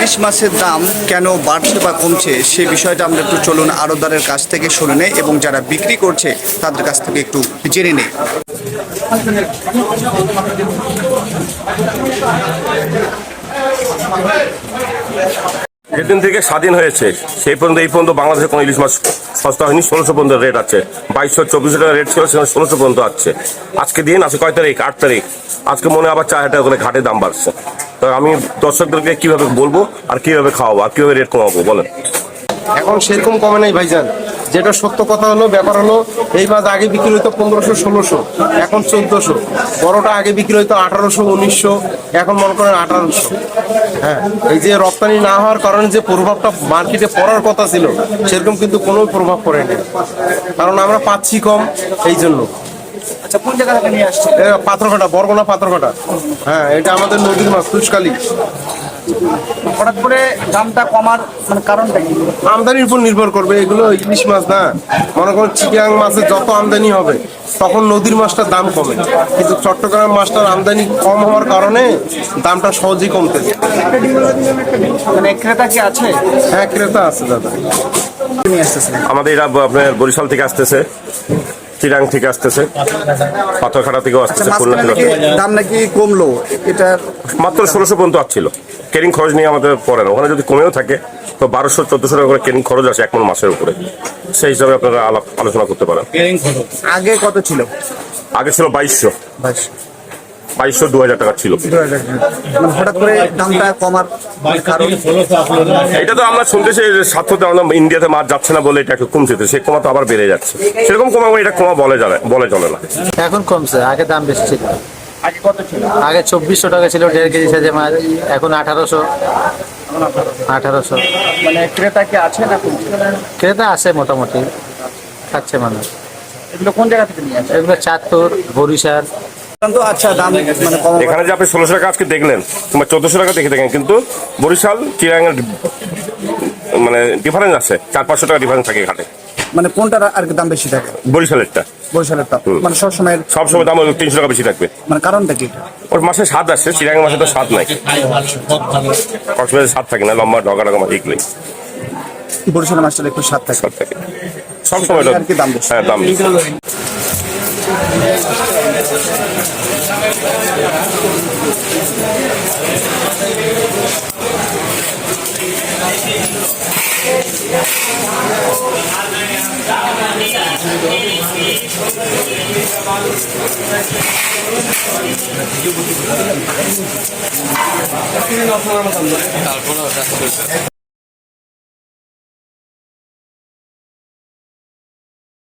ইলিশ মাছের দাম কেন বাড়ছে বা কমছে সে বিষয়টা আমরা একটু চলুন আড়তদারের কাছ থেকে শুনে নেই এবং যারা বিক্রি করছে তাদের কাছ থেকে একটু জেনে নেই। যেদিন থেকে স্বাধীন হয়েছে, সেই পর্যন্ত, এই পর্যন্ত বাংলাদেশে কোনো ইলিশ মাছ সস্তা হয়নি, ষোলোশো পর্যন্ত রেট আছে। বাইশশো, চব্বিশশো টাকা রেট ছিল, সেখানে ষোলোশো পর্যন্ত আছে। আজকে দিন আছে কয় তারিখ? আট তারিখ। আজকে মনে আবার চার হাজার টাকা করে ঘাটে দাম বাড়ছে। তো আমি দর্শকদেরকে কীভাবে বলব আর কীভাবে খাওয়াবো আর কীভাবে রেট কমাবো, বলেন। এখন সেরকম কমে নাই ভাইজান। যেটা সত্য কথা হলো, ব্যাপার হলো, এই মাছ আগে বিক্রি হইতো পনেরোশো, ষোলোশো, এখন চোদ্দশো। বড়টা আগে বিক্রি হইতো আঠারোশো, উনিশশো, এখন মনে করেন আঠারোশো। হ্যাঁ এই যে রপ্তানি না হওয়ার কারণে যে প্রভাবটা মার্কেটে পড়ার কথা ছিল, সেরকম কিন্তু কোনো প্রভাব পড়েনি। কারণ আমরা পাচ্ছি কম, এই জন্য। আচ্ছা কোন জায়গা থেকে নিয়ে আসছে এ, পাথরঘাটা বরগুনা পাথরঘাটা। হ্যাঁ এটা আমাদের নদীর মাছ তুষকালি। হঠাৎ করে দামটা কমার মানে কারণটা কি? আমদানির উপর নির্ভর করবে এগুলো ইলিশ মাছ না। মনে করুন চিটিয়াং মাছের যত আমদানি হবে তখন নদীর মাছটার দাম কমে। কিন্তু চট্টগ্রাম মাছটার আমদানি কম হওয়ার কারণে দামটা সহজেই কমতেছে মানে ক্রেতা কি আছে? হ্যাঁ ক্রেতা আছে দাদা। আমাদের এরা আপনার বরিশাল থেকে আসতেছে। চিরাং থেকে আসতেছে। পাথরখাটা থেকেও আচ্ছা আসতেছে খুলনা মাঝখানে থেকে। দাম নাকি কমলো? এটা মাত্র ষোলোশো পর্যন্ত আসছিল। কেরিং খরচ নিয়ে আমাদের পরে না। ওখানে যদি কমেও থাকে তো বারোশো চোদ্দশো টাকা করে কেরিং খরচ আছে এক মন মাসের উপরে। সেই হিসাবে আপনারা আলাপ আলোচনা করতে পারেন। আগে কত ছিল? আগে ছিল বাইশশো। বাইশ বাইশশো দু হাজার টাকা ছিল। মানে হঠাৎ করে দামটা কমার কারণ? এটা তো আমরা শুনতেছি যে স্বার্থতে আমরা ইন্ডিয়াতে মাছ যাচ্ছে না বলে এটা একটু কমছে তো সেই কমা তো আবার বেড়ে যাচ্ছে। সেরকম কমা এটা কমা বলে চলে বলে চলে না। এখন কমছে আগে দাম বেশি ছিল। আগে কত ছিল? আগে চব্বিশশো টাকা ছিল দেড় কেজি সাইজের মাছ এখন আঠারোশো। আঠারোশো। মানে ক্রেতা কি আছে না ক্রেতা আছে মোটামুটি খাচ্ছে মানুষ। এগুলো কোন জায়গা থেকে নিয়ে আসে? এগুলো চাঁদপুর বরিশাল আচ্ছা দাম মানে কম এখানে যে আপনি ষোলোশো টাকা আজকে দেখলেন কিংবা চোদ্দশো টাকা দেখে দেখেন কিন্তু বরিশাল চিরাঙের মানে ডিফারেন্স আছে। চার পাঁচশো টাকা ডিফারেন্স থাকে ঘাটে মানে কোনটার আর দাম বেশি থাকে? বরিশালেরটা। বরিশালের দাম মানে সবসময় সব সময় দাম তিনশো টাকা বেশি থাকবে। মানে কারণটা কি? ওর মাসে স্বাদ আসছে মাসে তো স্বাদ নাই। কক্সবাজারে স্বাদ থাকে না লম্বা ঢগা ঢগা মাছ এগুলোই। বরিশালের মাছটা একটু স্বাদ থাকে। স্বাদ থাকে। সব সময় আর কি দাম বেশি। হ্যাঁ দাম তারপরে